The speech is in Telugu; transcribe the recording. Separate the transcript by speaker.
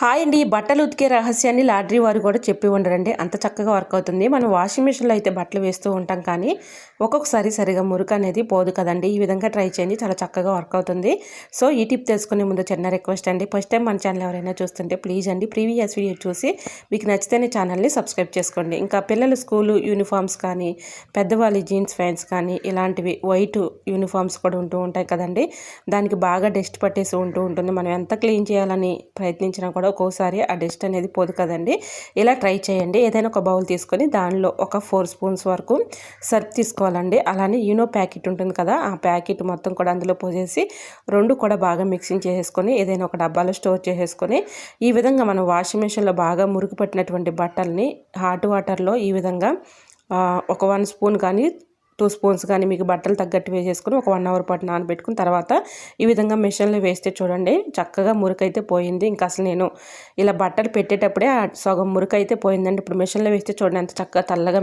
Speaker 1: హాయ్ అండి. ఈ బట్టలు ఉతికే రహస్యాన్ని లాండ్రీ వారు కూడా చెప్పి ఉండరండి. అంత చక్కగా వర్క్ అవుతుంది. మనం వాషింగ్ మిషన్లో అయితే బట్టలు వేస్తూ ఉంటాం కానీ ఒక్కొక్కసారి సరిగా మురికి అనేది పోదు కదండి. ఈ విధంగా ట్రై చేయండి. చాలా చక్కగా వర్క్ అవుతుంది. సో ఈ టిప్ తెలుసుకునే ముందు చిన్న రిక్వెస్ట్ అండి. ఫస్ట్ టైం మన ఛానల్ ఎవరైనా చూస్తుంటే ప్లీజ్ అండి ప్రీవియస్ వీడియో చూసి మీకు నచ్చితేనే ఛానల్ని సబ్స్క్రైబ్ చేసుకోండి. ఇంకా పిల్లలు స్కూలు యూనిఫామ్స్ కానీ పెద్దవాళ్ళ జీన్స్ ప్యాంట్స్ కానీ ఇలాంటివి వైట్ యూనిఫామ్స్ కూడా ఉంటూ ఉంటాయి కదండి. దానికి బాగా డస్ట్ పట్టేసి ఉంటూ ఉంటుంది. మనం ఎంత క్లీన్ చేయాలని ప్రయత్నించినా కూడా ఒక్కోసారి ఆ డస్ట్ అనేది పోదు కదండి. ఇలా ట్రై చేయండి. ఏదైనా ఒక బౌల్ తీసుకొని దానిలో ఒక ఫోర్ స్పూన్స్ వరకు సర్ఫ్ తీసుకోవాలండి. అలానే యూనో ప్యాకెట్ ఉంటుంది కదా ఆ ప్యాకెట్ మొత్తం కూడా అందులో పోసేసి రెండు కూడా బాగా మిక్సింగ్ చేసేసుకొని ఏదైనా ఒక డబ్బాలో స్టోర్ చేసేసుకొని ఈ విధంగా మనం వాషింగ్ మిషన్లో బాగా మురుగు పట్టినటువంటి బట్టల్ని హాట్ వాటర్లో ఈ విధంగా ఒక వన్ స్పూన్ కానీ టూ స్పూన్స్ కానీ మీకు బట్టలు తగ్గట్టు వేసేసుకుని ఒక వన్ అవర్ పాటు నానబెట్టుకుని తర్వాత ఈ విధంగా మిషన్లో వేస్తే చూడండి చక్కగా మురికైతే పోయింది. ఇంకా అసలు నేను ఇలా బట్టలు పెట్టేటప్పుడే సగం మురికైతే పోయిందండి. ఇప్పుడు మిషన్లో వేస్తే చూడండి ఎంత చక్కగా తెల్లగా